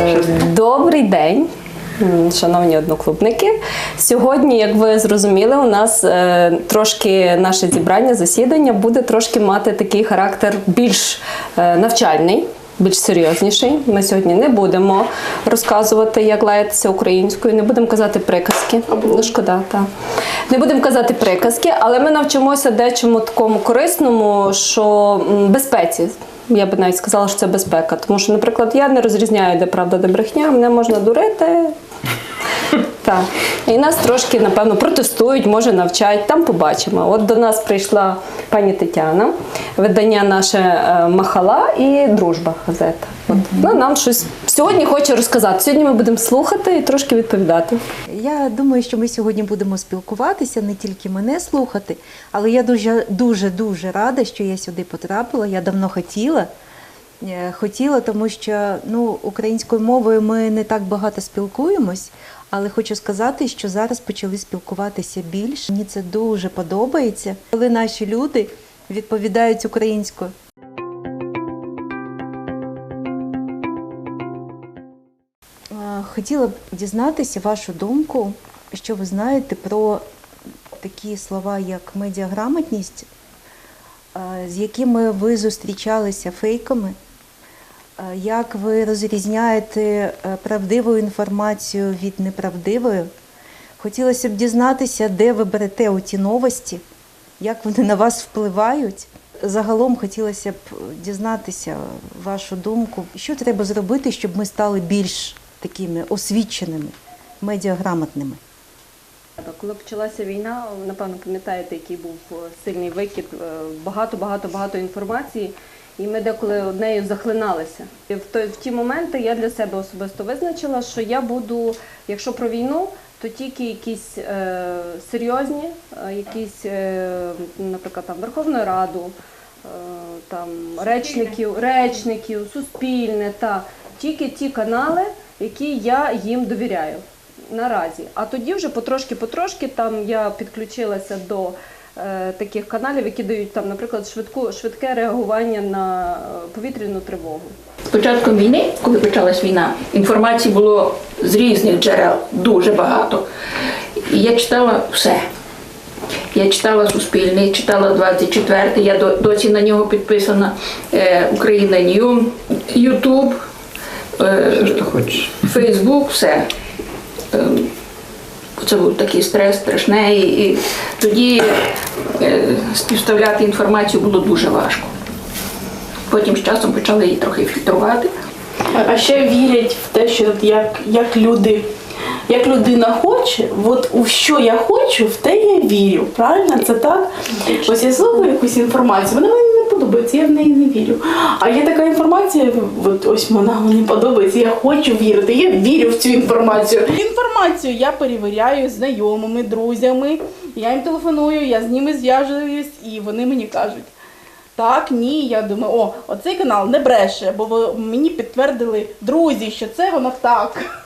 Е, Добрий день. Шановні одноклубники, сьогодні, як ви зрозуміли, у нас е, трошки наше зібрання, засідання буде трошки мати такий характер більш е, навчальний, більш серйозніший. Ми сьогодні не будемо розказувати, як лаятися українською, не будемо казати приказки. Ну, шкода, так. Не будемо казати приказки, але ми навчимося дечому такому корисному, що безпеці. Я би навіть сказала, що це безпека. Тому що, наприклад, я не розрізняю, де правда, де брехня, мене можна дурити. Так. І нас трошки, напевно, протестують, може навчають, там побачимо. От до нас прийшла пані Тетяна, видання наше е, Махала і Дружба газета. От. Вона нам щось сьогодні хоче розказати. Сьогодні ми будемо слухати і трошки відповідати. Я думаю, що ми сьогодні будемо спілкуватися, не тільки мене слухати, але я дуже дуже дуже рада, що я сюди потрапила. Я давно хотіла. Е, Хотіла, тому що ну, українською мовою ми не так багато спілкуємось, але хочу сказати, що зараз почали спілкуватися більше. Мені це дуже подобається, коли наші люди відповідають українською. Хотіла б дізнатися вашу думку, що ви знаєте про такі слова, як медіаграмотність, е, з якими ви зустрічалися фейками, Е, як ви розрізняєте е, правдиву інформацію від неправдивої. Хотілося б дізнатися, де ви берете оті новості, як вони на вас впливають. Загалом хотілося б дізнатися вашу думку, що треба зробити, щоб ми стали більш такими освіченими, медіаграмотними. Коли почалася війна, напевно, пам'ятаєте, який був е, сильний викид, е, багато, багато, багато інформації, і ми деколи нею захлиналися. І в той в ті моменти я для себе особисто визначила, що я буду, якщо про війну, то тільки якісь е, серйозні, е, якісь, е, наприклад, там Верховну Раду, е, там речників, речників, суспільне та тільки ті канали, які я їм довіряю наразі. А тоді вже потрошки-потрошки там я підключилася до е, таких каналів, які дають там, наприклад, швидку, швидке реагування на е, повітряну тривогу. З початком війни, коли почалась війна, інформації було з різних джерел дуже багато. І я читала все. Я читала Суспільний, читала 24, я до- досі на нього підписана е, Україна Нью, Ютуб, е, Що хочеш. Фейсбук, все. Ем, Це був такий стрес страшний. І тоді е, співставляти інформацію було дуже важко. Потім з часом почали її трохи фільтрувати. А ще вірять в те, що як, як люди, як людина хоче, от у що я хочу, в те я вірю. Правильно? Це так? Ось я слухаю якусь інформацію, вона подобається, я в неї не вірю. А є така інформація, от ось вона мені подобається, я хочу вірити, я вірю в цю інформацію. Інформацію я перевіряю знайомими, друзями, я їм телефоную, я з ними зв'яжуюсь, і вони мені кажуть. Так, ні, я думаю, о, оцей канал не бреше, бо мені підтвердили друзі, що це воно так.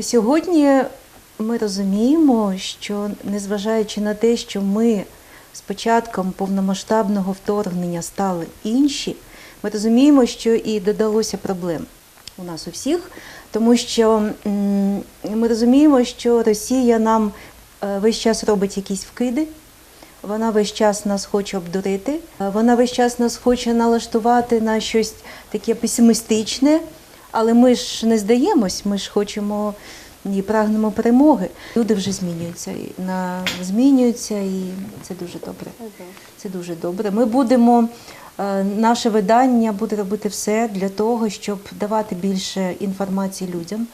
Сьогодні ми розуміємо, що незважаючи на те, що ми з початком повномасштабного вторгнення стали інші, ми розуміємо, що і додалося проблем у нас у всіх, тому що ми розуміємо, що Росія нам е, весь час робить якісь вкиди. Вона весь час нас хоче обдурити, вона весь час нас хоче налаштувати на щось таке песимістичне, але ми ж не здаємось, ми ж хочемо і прагнемо перемоги. Люди вже змінюються, на, змінюються, і це дуже добре. Це дуже добре. Ми будемо, е, наше видання буде робити все для того, щоб давати більше інформації людям,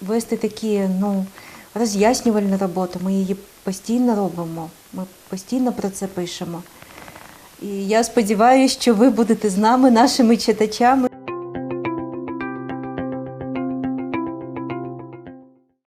вести такі ну, роз'яснювальну роботу. Ми її постійно робимо, ми постійно про це пишемо. І я сподіваюся, що ви будете з нами, нашими читачами.